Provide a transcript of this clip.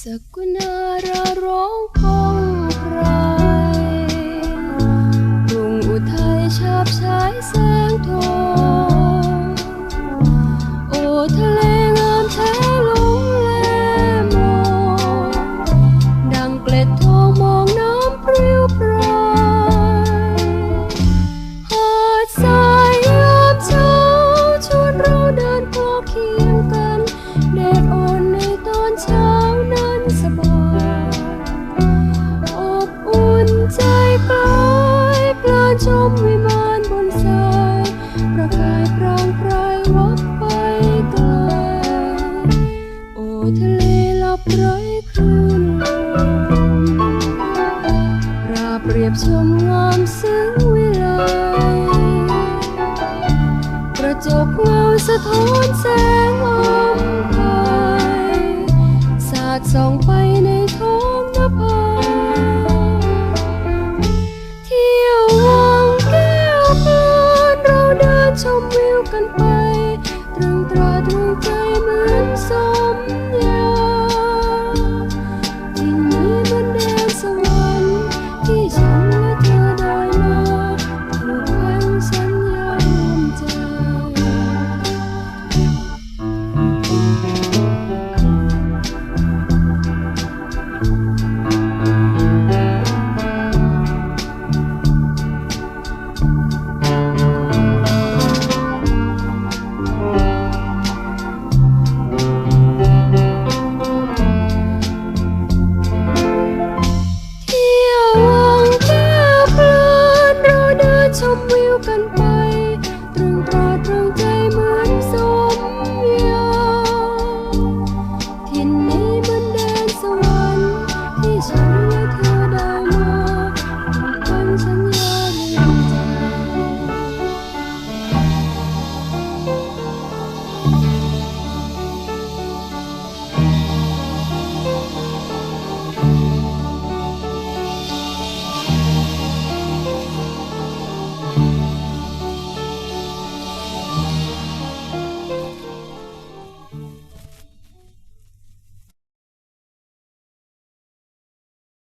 สกุณาราร้อง ประกายพรางพรายวับไปไกลโอทะเลลับไร้คลื่นลมราเปรียบชมงามซึ้งวิไลกระจกเงาสะท้อนแสงอมไทยสาดส่องไปใน please.